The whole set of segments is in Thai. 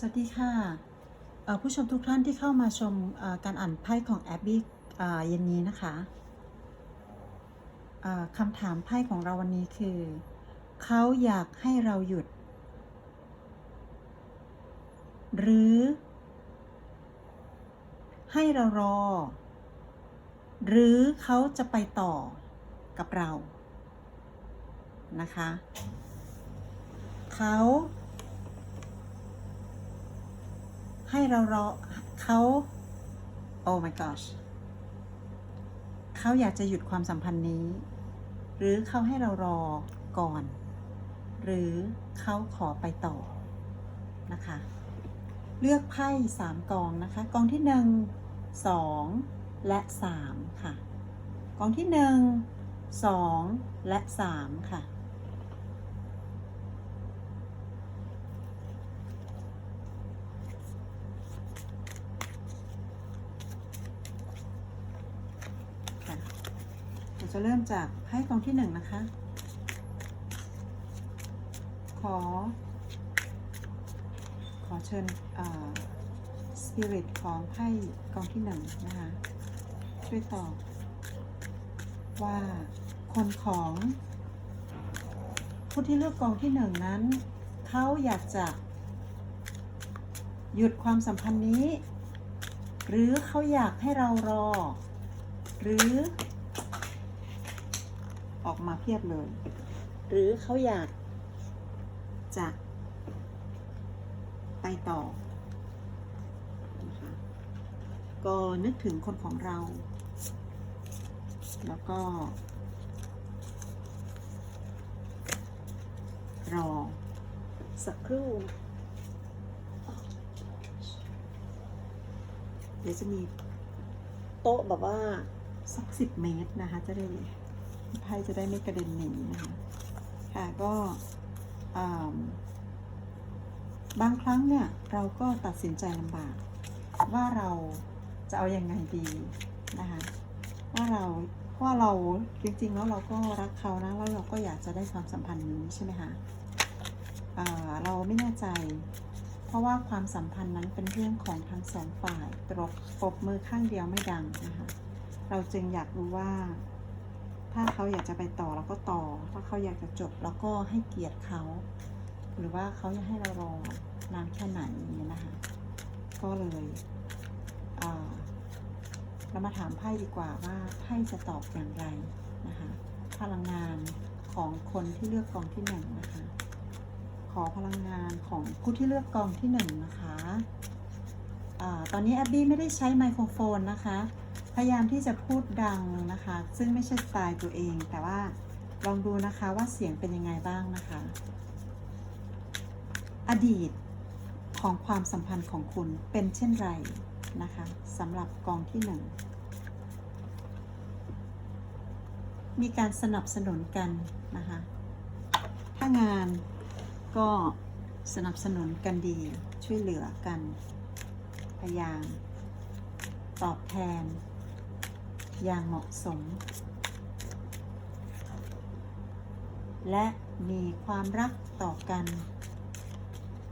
สวัสดีค่ะผู้ชมทุกท่านที่เข้ามาชมการอ่านไพ่ของแอบบี้เย็นนี้นะคะคำถามไพ่ของเราวันนี้คือ เขาอยากให้เราหยุด หรือ ให้เรารอ หรือเขาจะไปต่อกับเรานะคะ เขา ให้เรารอเขาโอ้ my gosh เขาอยากจะหยุดความสัมพันธ์นี้ หรือเขาให้เรารอก่อน หรือเขาขอไปต่อนะคะ เลือกไพ่สามกองนะคะ กองที่หนึ่งสองและสามค่ะ กองที่หนึ่งสองและสามค่ะค่ะ จะเริ่มจากไพ่กองที่หนึ่งนะคะ ขอ ขอเชิญสปิริตของไพ่กองที่หนึ่งนะคะ ช่วยตอบว่าคนของผู้ที่เลือกกองที่หนึ่งนั้น เขาอยากจะ หยุดความสัมพันธ์นี้ หรือเขาอยากให้เรารอ หรือ ออกมาเพียบเลย หรือเขาอยากจะไปต่อนะคะก็นึกถึงคนของเรา แล้วก็ รอ สักครู่ เดี๋ยวจะมีโต๊ะแบบว่าสักสิบเมตรนะคะจะได้ ไพ่จะได้ไม่กระเด็นหนีนะคะค่ะก็บางครั้งเนี่ยเราก็ตัดสินใจลำบาก ว่าเราจะเอาอยัางไงดีนะคะว่าเราเพราะว่าเราจริงๆแล้วเราก็รักเขานะแล้วเราก็อยากจะได้ความสัมพันธ์นี้ใช่ไหมคะเราไม่แน่ใจ เพราะว่าความสัมพันธ์นั้นเป็นเรื่องของทั้งสองฝ่ายตรบปบมือข้างเดียวไม่ดังนะคะเราจึงอยากรู้ว่า ถ้าเขาอยากจะไปต่อเราก็ต่อ ถ้าเขาอยากจะจบเราก็ให้เกียรติเขา หรือว่าเขาจะให้เรารอนานแค่ไหนอย่างนี้นะคะ ก็เลยเรามาถามไพ่ดีกว่าว่าไพ่จะตอบอย่างไรนะคะ พลังงานของคนที่เลือกกองที่หนึ่งนะคะ ขอพลังงานของผู้ที่เลือกกองที่หนึ่งนะคะอตอนนี้แอบบี้ไม่ได้ใช้ไมโครโฟนนะคะ พยายามที่จะพูดดังนะคะ ซึ่งไม่ใช่สไตล์ตัวเอง แต่ว่าลองดูนะคะว่าเสียงเป็นยังไงบ้างนะคะ อดีตของความสัมพันธ์ของคุณเป็นเช่นไรนะคะสำหรับกองที่หนึ่งมีการสนับสนุนกันนะคะ ถ้างานก็สนับสนุนกันดีช่วยเหลือกัน พยายามตอบแทน อย่างเหมาะสม และมีความรักต่อกัน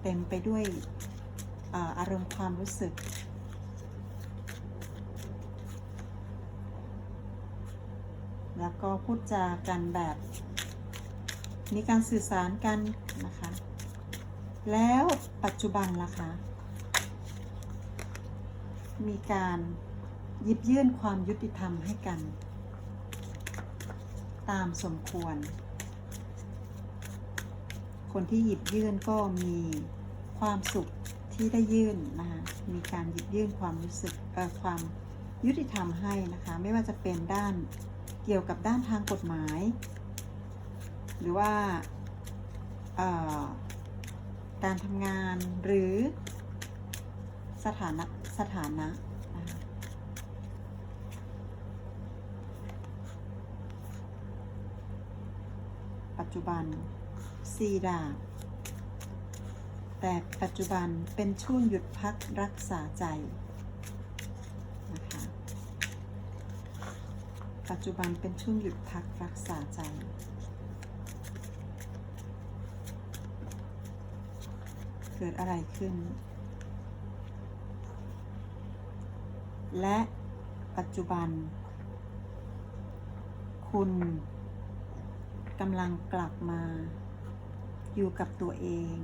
เต็มไปด้วยอาอารมณ์ความรู้สึก แล้วก็พูดจากันแบบ มีการสื่อสารกันนะคะ แล้วปัจจุบันล่ะคะ มีการ หยิบยื่นความยุติธรรมให้กัน ตามสมควร คนที่หยิบยื่นก็มีความสุขที่ได้ยื่นนะคะมีการหยิบยื่นความรู้สึกความยุติธรรมให้นะคะ ไม่ว่าจะเป็นด้านเกี่ยวกับด้านทางกฎหมาย หรือว่าการทำงานหรือสถานะสถานะ จุบันสี่ดาแต่ปัจจุบันเป็นช่วงหยุดพักรักษาใจนะคะปัจจุบันเป็นช่วงหยุดพักรักษาใจเกิดอะไรขึ้น และปัจจุบัน คุณ กำลังกลับมา อยู่กับตัวเอง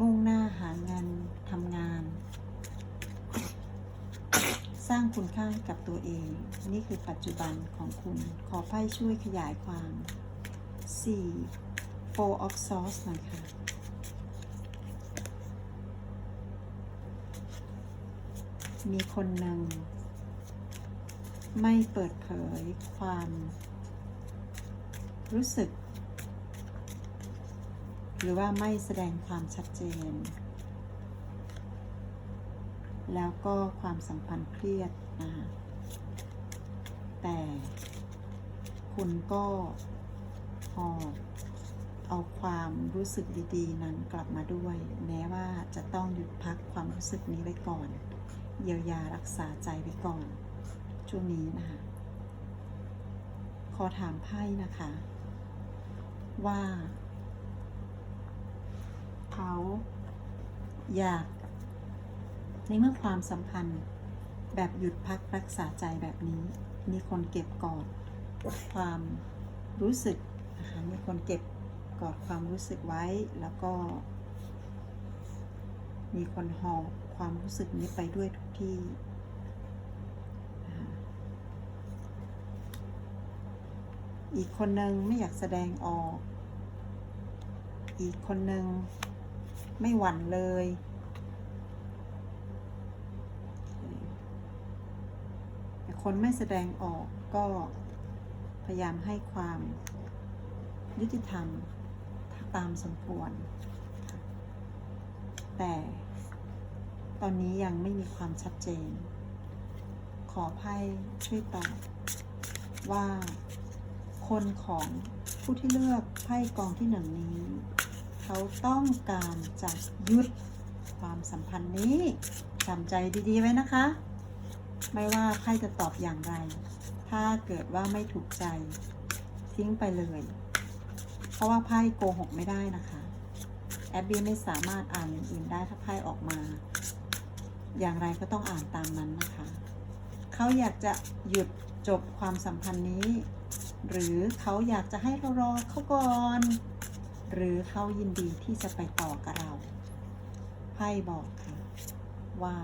มุ่งหน้าหางินทำงาน สร้างคุณค่ากับตัวเอง นี่คือปัจจุบันของคุณ ขอไพ่ช่วยขยายความ 4 Four of Swords หน่อยค่ะมีคนหนึ่งไม่เปิดเผยความ รู้สึก หรือว่าไม่แสดงความชัดเจน แล้วก็ความสัมพันธ์เครียดนะคะแต่คุณก็หอบเอาความรู้สึกดีๆ นั้นกลับมาด้วย แม้ว่าจะต้องหยุดพักความรู้สึกนี้ไว้ก่อน เยียวยารักษาใจไว้ก่อน ช่วงนี้นะคะ ขอถามไพ่นะคะ ว่า เขาอยาก ในเมื่อความสัมพันธ์แบบหยุดพักรักษาใจแบบนี้ มีคนเก็บกอดความรู้สึกนะคะมีคนเก็บกอดความรู้สึกไว้แล้วก็ มีคนหอบความรู้สึกนี้ไปด้วยทุกที่นะคะ อีกคนหนึ่งไม่อยากแสดงออก อีกคนหนึ่งไม่หวั่นเลย แต่คนไม่แสดงออกก็พยายามให้ความยุติธรรมตามสมควร แต่ตอนนี้ยังไม่มีความชัดเจน ขอไพ่ช่วยตอบว่า คนของผู้ที่เลือกไพ่กองที่หนึ่งนี้ เขาต้องการจะยุดความสัมพันธ์นี้จำใจดีๆไว้นะคะ ไม่ว่าไพ่จะตอบอย่างไร ถ้าเกิดว่าไม่ถูกใจทิ้งไปเลย เพราะว่าไพ่โกหกไม่ได้นะคะแอปบี้ไม่สามารถอ่านอย่างอื่นได้ถ้าไพ่ออกมา อย่างไรก็ต้องอ่านตามนั้นนะคะ เขาอยากจะหยุดจบความสัมพันธ์นี้ หรือเขาอยากจะให้เรารอเขาก่อน หรือเขายินดีที่จะไปต่อกับเราไพ่บอกค่ะว่า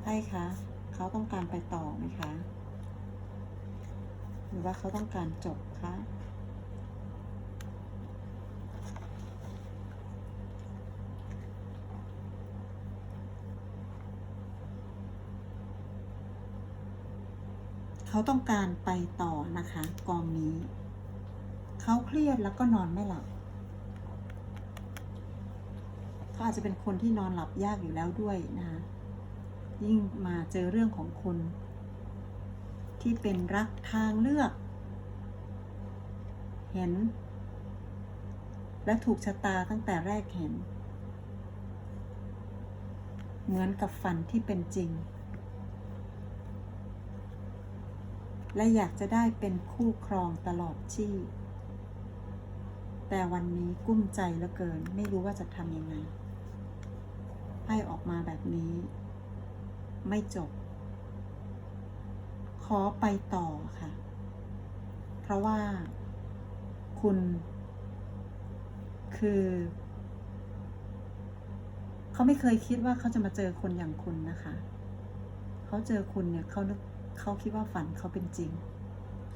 ไพ่คะเขาต้องการไปต่อไหมคะ หรือว่าเขาต้องการจบคะ เขาต้องการไปต่อนะคะ กองนี้ เขาเครียดแล้วก็นอนไม่หลับเขาอาจจะเป็นคนที่นอนหลับยากอยู่แล้วด้วยนะคะยิ่งมาเจอเรื่องของคุณที่เป็นรักทางเลือก เห็น และถูกชะตาตั้งแต่แรกเห็น เหมือนกับฝันที่เป็นจริง และอยากจะได้เป็นคู่ครองตลอดชีพ แต่วันนี้กุ้มใจเหลือเกิน ไม่รู้ว่าจะทำยังไงให้ออกมาแบบนี้ ไม่จบ ขอไปต่อค่ะ เพราะว่า คุณ คือ เขาไม่เคยคิดว่าเขาจะมาเจอคนอย่างคุณนะคะ เขาเจอคุณเนี่ยเขานึก เขาคิดว่าฝันเขาเป็นจริง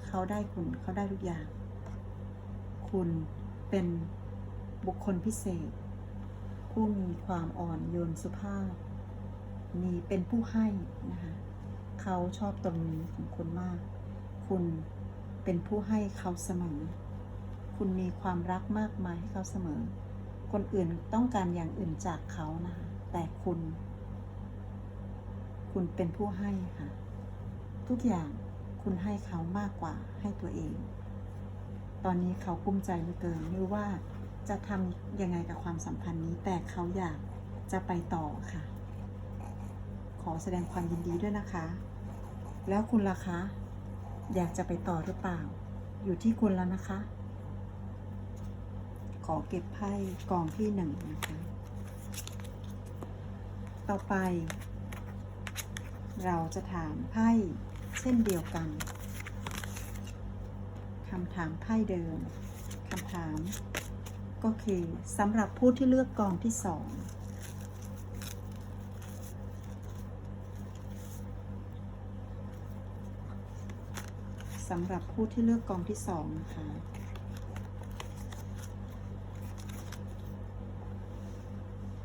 เขาได้คุณเขาได้ทุกอย่าง คุณเป็นบุคคลพิเศษ ผู้มีความอ่อนโยนสุภาพ มีเป็นผู้ให้นะคะเขาชอบตรงนี้ของคุณมาก คุณเป็นผู้ให้เขาเสมอ คุณมีความรักมากมายให้เขาเสมอ คนอื่นต้องการอย่างอื่นจากเขานะคะแต่คุณ คุณเป็นผู้ให้ค่ะ ทุกอย่างคุณให้เขามากกว่าให้ตัวเอง ตอนนี้เขากุ้มใจเหลือเกินไม่ว่าจะทำยังไงกับความสัมพันธ์นี้ แต่เขาอยากจะไปต่อค่ะ ขอแสดงความยินดีด้วยนะคะ แล้วคุณล่ะคะ อยากจะไปต่อหรือเปล่า อยู่ที่คุณแล้วนะคะ ขอเก็บไพ่กองที่หนึ่งนะคะ ต่อไป เราจะถามไพ่ เช่นเดียวกันคำถามไพ่เดิมคำถาม ก็คือสำหรับผู้ที่เลือกกองที่สองสำหรับผู้ที่เลือกกองที่สองนะคะ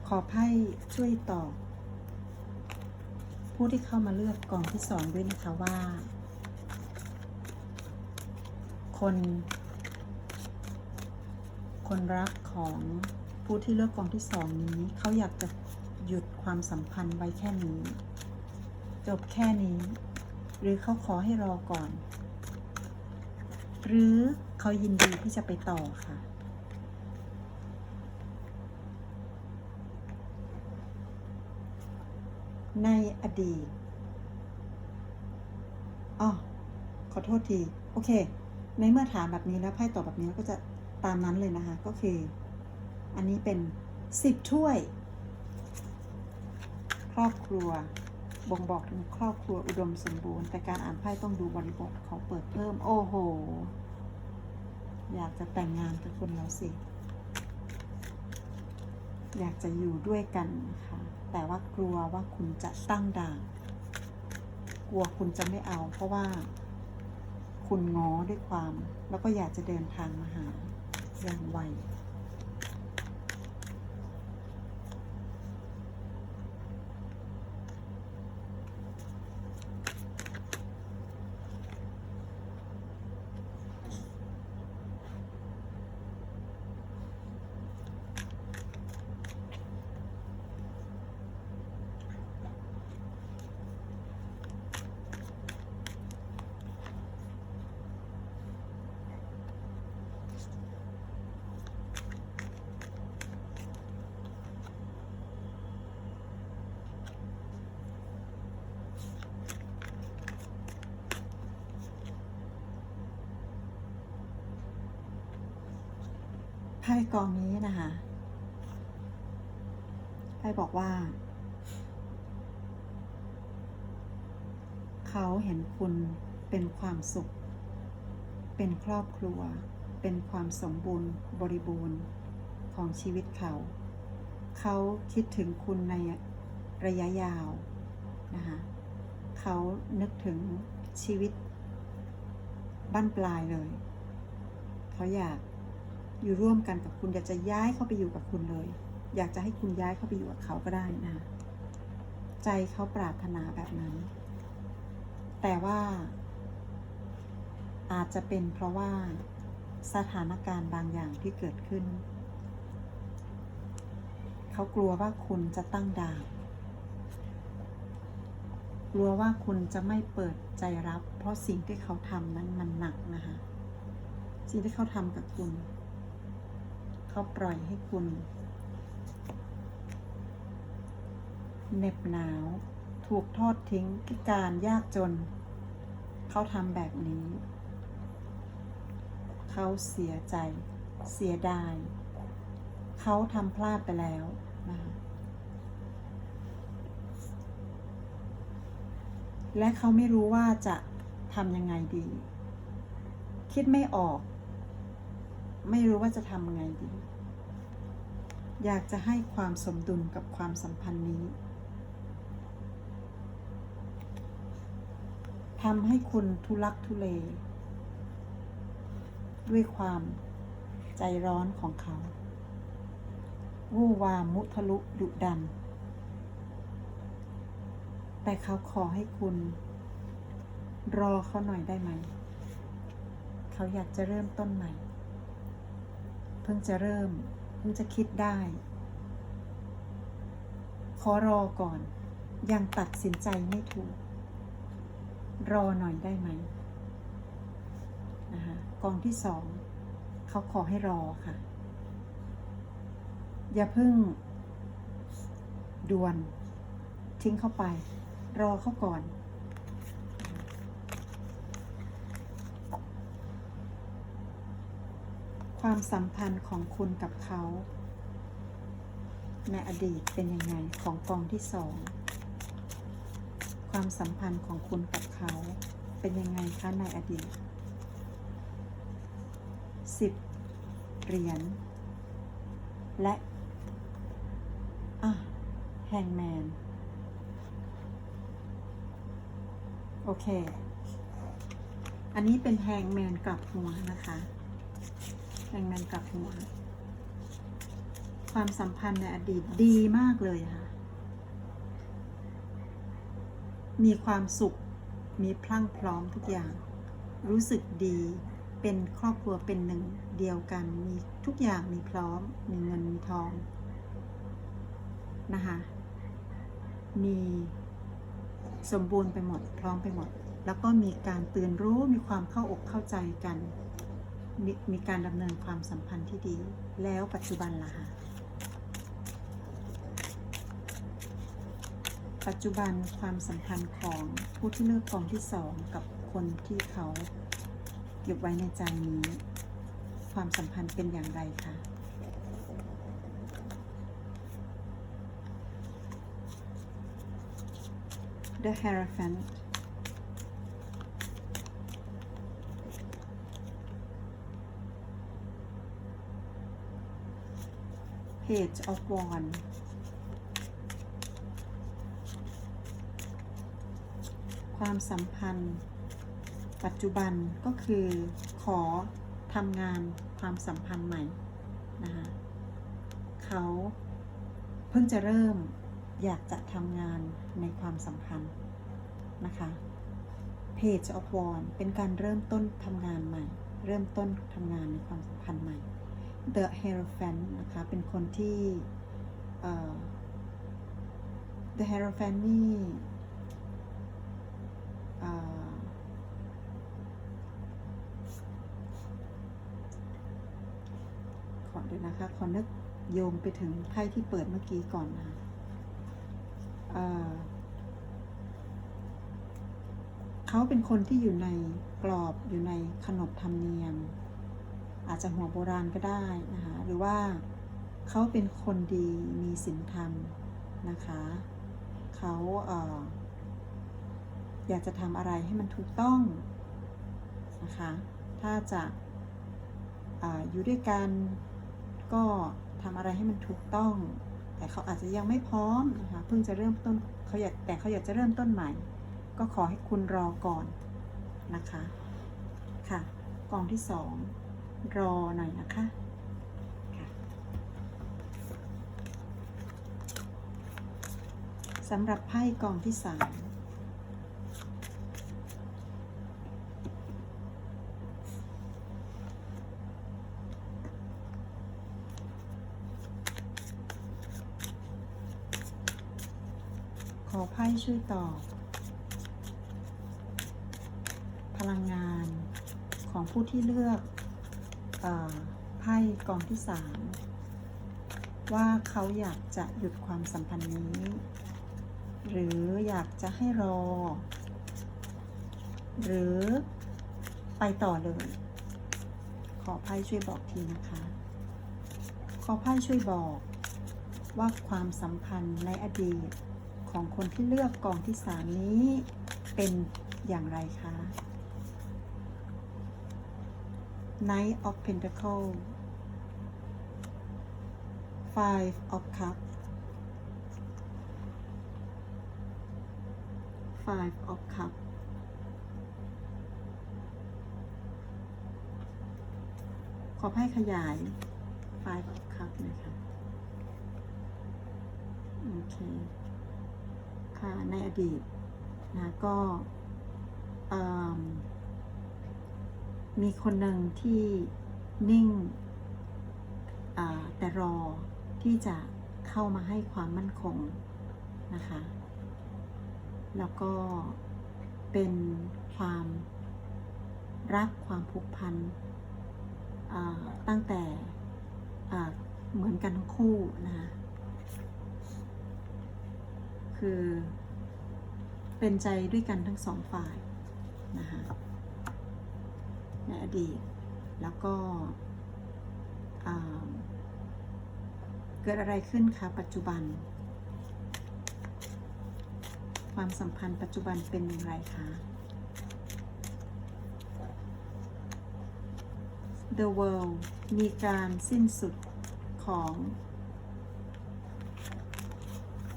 ขอไพ่ช่วยตอบ ผู้ที่เข้ามาเลือกกองที่สองด้วยนะคะว่า คน คนรักของผู้ที่เลือกกองที่สองนี้เขาอยากจะหยุดความสัมพันธ์ไว้แค่นี้ จบแค่นี้ หรือเขาขอให้รอก่อน หรือเขายินดีที่จะไปต่อค่ะ ในอดีตอ๋อขอโทษที โอเค ในเมื่อถามแบบนี้แล้วไพ่ตอบแบบนี้ก็จะตามนั้นเลยนะคะ ก็คือ อันนี้เป็นสิบถ้วย ครอบครัว บ่งบอกถึงครอบครัวอุดมสมบูรณ์ แต่การอ่านไพ่ต้องดูบริบทเขาเปิดเพิ่ม โอ้โห อยากจะแต่งงานกับคุณแล้วสิ อยากจะอยู่ด้วยกันนะคะ แต่ว่ากลัวว่าคุณจะตั้งด่างกลัวคุณจะไม่เอา เพราะว่า คุณง้อด้วยความ แล้วก็อยากจะเดินทางมาหาอย่างไว กองนี้นะคะไพ่บอกว่า เขาเห็นคุณเป็นความสุข เป็นครอบครัว เป็นความสมบูรณ์บริบูรณ์ของชีวิตเขา เขาคิดถึงคุณในระยะยาวนะคะเขานึกถึงชีวิตบ้านปลายเลย เขาอยาก อยู่ร่วมกันกับคุณอยากจะย้ายเข้าไปอยู่กับคุณเลย อยากจะให้คุณย้ายเข้าไปอยู่กับเขาก็ได้นะใจเขาปรารถนาแบบนั้น แต่ว่า อาจจะเป็นเพราะว่าสถานการณ์บางอย่างที่เกิดขึ้น เขากลัวว่าคุณจะตั้งดานกลัวว่าคุณจะไม่เปิดใจรับ เพราะสิ่งที่เขาทำนั้นมันหนักนะคะ สิ่งที่เขาทำกับคุณ เขาปล่อยให้คุณเหน็บหนาว ถูกทอดทิ้งพิการยากจน เขาทำแบบนี้ เขาเสียใจ เสียดาย เขาทำพลาดไปแล้วนะคะและเขาไม่รู้ว่าจะทำยังไงดี คิดไม่ออก ไม่รู้ว่าจะทำไงดี อยากจะให้ความสมดุลกับความสัมพันธ์นี้ทำให้คุณทุลักทุเล ด้วยความใจร้อนของเขา วู่วามมุทะลุดุดัน แต่เขาขอให้คุณ รอเขาหน่อยได้ไหม เขาอยากจะเริ่มต้นใหม่ พิ่งจะเริ่ม เพิ่งจะคิดได้ ขอรอก่อน ยังตัดสินใจไม่ถูก รอหน่อยได้ไหมนะคะกองที่สองเขาขอให้รอค่ะ อย่าเพิ่งด่วน ทิ้งเข้าไป รอเขาก่อน ความสัมพันธ์ของคุณกับเขาในอดีตเป็นยังไงของกองที่สองความสัมพันธ์ของคุณกับเขา เป็นยังไงคะในอดีตสิบเหรียญและอะแฮงแมนโอเค อันนี้เป็นแฮงแมนกลับหัวนะคะ แฮงแมนกลับหัว ความสัมพันธ์ในอดีตดีมากเลยค่ะ มีความสุข มีพลั่งพร้อมทุกอย่าง รู้สึกดี เป็นครอบครัวเป็นหนึ่งเดียวกัน มีทุกอย่างมีพร้อม มีเงินมีทอง นะคะ มีสมบูรณ์ไปหมด พร้อมไปหมด แล้วก็มีการตื่นรู้ มีความเข้าอกเข้าใจกัน มีมีการดำเนินความสัมพันธ์ที่ดี แล้วปัจจุบันล่ะคะปัจจุบันความสัมพันธ์ของผู้ที่เลือกกองที่สองกับคนที่เขาเก็บไว้ในใจนี้ ความสัมพันธ์เป็นอย่างไรคะ The Hierophant จ of Wand ความสัมพันธ์ ปัจจุบันก็คือขอทำงานความสัมพันธ์ใหม่นะคะเขาเพิ่งจะเริ่มอยากจะทำงานในความสัมพันธ์นะคะ Page of w a n d เป็นการเริ่มต้นทำงานใหม่ เริ่มต้นทำงานในความสัมพันธ์ใหม่ The Hierophant นะคะ เป็นคนที่เอ่อ The Hierophant นี่ขอเดี๋ยวนะคะ ขอนึกโยงไปถึงไพ่ที่เปิดเมื่อกี้ก่อนนะคะเอ่อเขาเป็นคนที่อยู่ในกรอบอยู่ในขนบธรรมเนียม อาจจะหัวโบราณก็ได้นะคะหรือว่าเขาเป็นคนดีมีศีลธรรมนะคะเขาเอออยากจะทำอะไรให้มันถูกต้องนะคะถ้าจะออยู่ด้วยกันก็ทำอะไรให้มันถูกต้อง แต่เขาอาจจะยังไม่พร้อมนะคะเพิ่งจะเริ่มต้นเขาอยากแต่เขาอยากจะเริ่มต้นใหม่ ก็ขอให้คุณรอก่อนนะคะค่ะกองที่สอง รอหน่อยนะคะสำหรับไพ่กองที่สามขอไพ่ช่วยตอบ พลังงานของผู้ที่เลือก ไพ่กองที่สามว่าเขาอยากจะหยุดความสัมพันธ์นี้ หรืออยากจะให้รอ หรือไปต่อเลย ขอไพ่ช่วยบอกทีนะคะ ขอไพ่ช่วยบอกว่าความสัมพันธ์ในอดีตของคนที่เลือกกองที่สามนี้เป็นอย่างไรคะ Knight of Pentacle Five of Cups Five of Cups ขอให้ขยาย Five of Cups น่อยค่ะโอเค ค่ะ ในอดีตนะก็ เอิ่ม มีคนหนึ่งที่นิ่งแต่รอที่จะเข้ามาให้ความมั่นคงนะคะ แล้วก็เป็นความรักความผูกพันตั้งแต่เหมือนกันทั้งคู่นะคะคือเป็นใจด้วยกันทั้งสองฝ่ายนะคะ ในอดีต แล้วก็เกิดอะไรขึ้นคะปัจจุบัน ความสัมพันธ์ปัจจุบันเป็นอย่างไรคะ The world มีการสิ้นสุดของ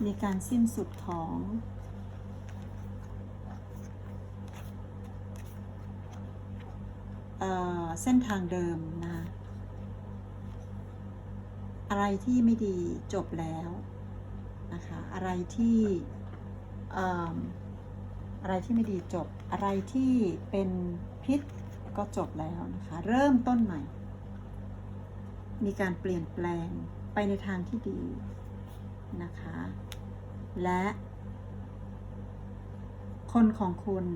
มีการสิ้นสุดของ เส้นทางเดิมนะอะไรที่ไม่ดีจบแล้วนะคะอะไรที่ออะไรที่ไม่ดีจบ อะไรที่เป็นพิษก็จบแล้วนะคะเริ่มต้นใหม่ มีการเปลี่ยนแปลงไปในทางที่ดีนะคะ และ คนของคุณ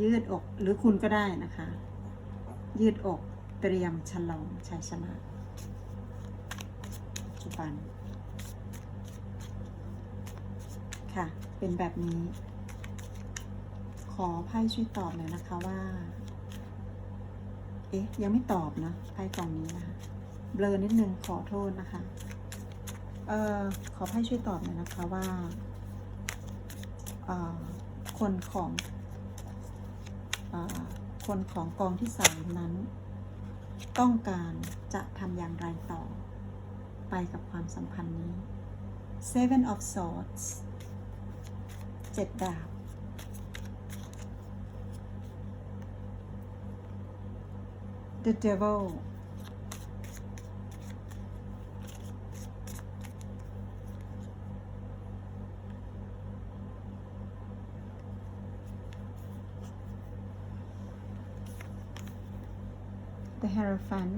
ยืดอกหรือคุณก็ได้นะคะ ยืดอกเตรียมฉลองชัยชนะปัจจุบัน ค่ะ เป็นแบบนี้ ขอไพ่ช่วยตอบหน่อยนะคะว่า เอ๊ะ ยังไม่ตอบนะไพ่กล่องนี้นะคะเบลอนิดนึงขอโทษนะคะ เอ่อ ขอไพ่ช่วยตอบหน่อยนะคะว่า เอ่อ คนของ เออ คนของกองที่สามนั้น ต้องการจะทำอย่างไรต่อ ไปกับความสัมพันธ์นี้ Seven of Swords เจ็ดดาบ The Devil 'The Hierophant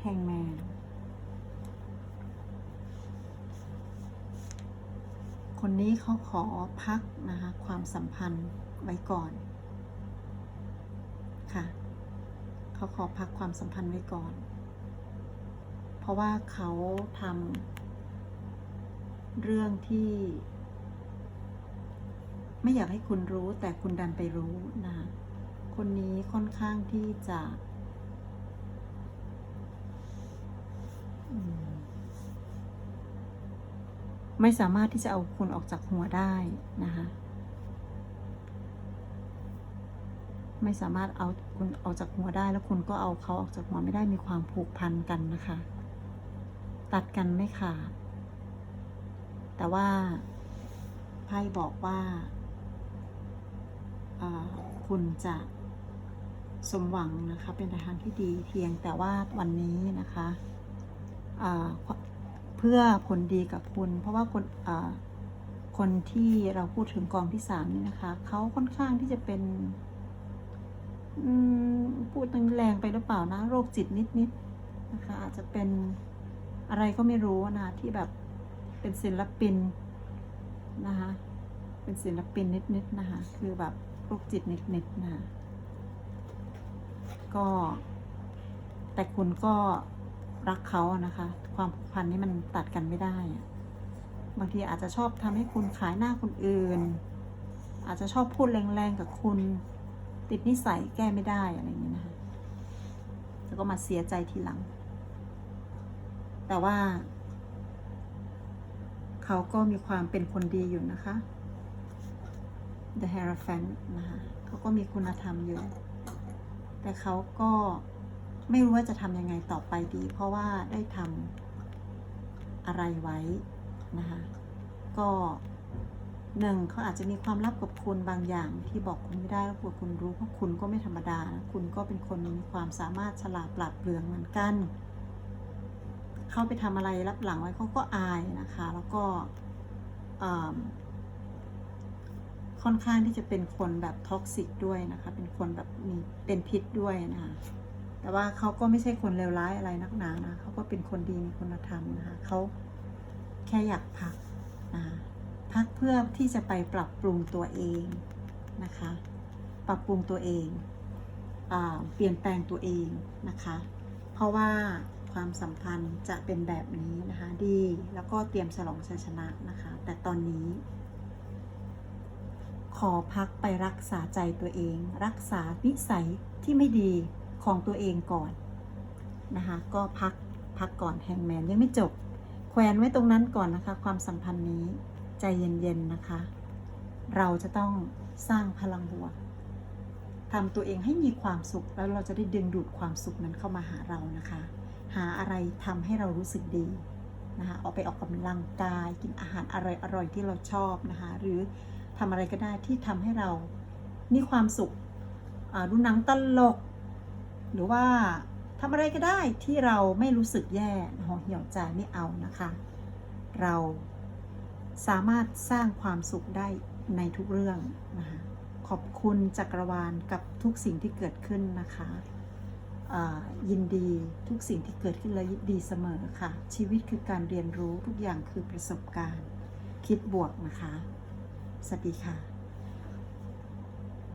แฮงแมนคนนี้เขาขอพักนะคะ ความสัมพันธ์ไว้ก่อน ค่ะ เขาขอพักความสัมพันธ์ไว้ก่อน เพราะว่าเขาทำเรื่องที่ ไม่อยากให้คุณรู้แต่คุณดันไปรู้นะคะคนนี้ค่อนข้างที่จะไม่สามารถที่จะเอาคุณออกจากหัวได้นะคะ ไม่สามารถเอาคุณออกจากหัวได้ แล้วคุณก็เอาเขาออกจากหัวไม่ได้มีความผูกพันกันนะคะ ตัดกันไม่ขาดแต่ว่าไพ่บอกว่าคุณจะสมหวังนะคะ เป็นทางที่ดีเพียงแต่ว่าวันนี้นะคะเพื่อผลดีกับคุณ เพราะว่าคนคนที่เราพูดถึงกองที่สามนี่นะคะเขาค่อนข้างที่จะเป็น พูดแรงไปหรือเปล่านะ โรคจิตนิดๆนะคะ อาจจะเป็นอะไรก็ไม่รู้นะ ที่แบบเป็นศิลปินนะคะ เป็นศิลปินนิดๆนะคะ คือแบบโรคจิตนิดๆนะคะก็ แต่คุณก็รักเขานะคะ ความผูกพันนี่มันตัดกันไม่ได้บางทีอาจจะชอบทำให้คุณขายหน้าคนอื่น อาจจะชอบพูดแรงๆกับคุณ ติดนิสัยแก้ไม่ได้อะไรอย่างนี้นะคะแล้วก็มาเสียใจทีหลัง แต่ว่า เขาก็มีความเป็นคนดีอยู่นะคะ The Hierophant นะคะเขาก็มีคุณธรรมอยู่ แต่เขาก็ไม่รู้ว่าจะทำยังไงต่อไปดี เพราะว่าได้ทำอะไรไว้นะคะก็ หนึ่งเขาอาจจะมีความลับกับคุณบางอย่างที่บอกคุณไม่ได้แล้วกลัวคุณรู้เพราะคุณก็ไม่ธรรมดานะคุณก็เป็นคนมีความสามารถฉลาดปราดเปรื่องเหมือนกันเข้าไปทำอะไรรับหลังไว้เขาก็อายนะคะ แล้วก็ค่อนข้างที่จะเป็นคนแบบท็อกซิกด้วยนะคะ เป็นคนแบบมีเป็นพิษด้วยนะคะแต่ว่าเขาก็ไม่ใช่คนเลวร้ายอะไรนักหนานะเขาก็เป็นคนดีมีคุณธรรมนะคะเขาแค่อยากพักนะคะ พักเพื่อที่จะไปปรับปรุงตัวเองนะคะ ปรับปรุงตัวเองอเปลี่ยนแปลงตัวเองนะคะ เพราะว่าความสัมพันธ์จะเป็นแบบนี้นะคะดีแล้วก็เตรียมฉลองชัยชนะนะคะ แต่ตอนนี้ ขอพักไปรักษาใจตัวเอง รักษานิสัยที่ไม่ดีของตัวเองก่อนนะคะก็พักพักก่อนแฮงแมนยังไม่จบ แขวนไว้ตรงนั้นก่อนนะคะ ความสัมพันธ์นี้ ใจเย็นๆนะคะ เราจะต้องสร้างพลังบวกทำตัวเองให้มีความสุข แล้วเราจะได้ดึงดูดความสุขนั้นเข้ามาหาเรานะคะ หาอะไรทำให้เรารู้สึกดีนะคะออกไปออกกำลังกาย กินอาหารอร่อยๆที่เราชอบนะคะ หรือทำอะไรก็ได้ที่ทำให้เรามีความสุขดูหนังตลก หรือว่าทำอะไรก็ได้ที่เราไม่รู้สึกแย่ห่อเหี่ยวใจไม่เอานะคะ เรา สามารถสร้างความสุขได้ในทุกเรื่องนะคะขอบคุณจักรวาลกับทุกสิ่งที่เกิดขึ้นนะคะยินดีทุกสิ่งที่เกิดขึ้นและยินดีเสมอค่ะ ชีวิตคือการเรียนรู้ทุกอย่างคือประสบการณ์ คิดบวกนะคะ สวัสดีค่ะ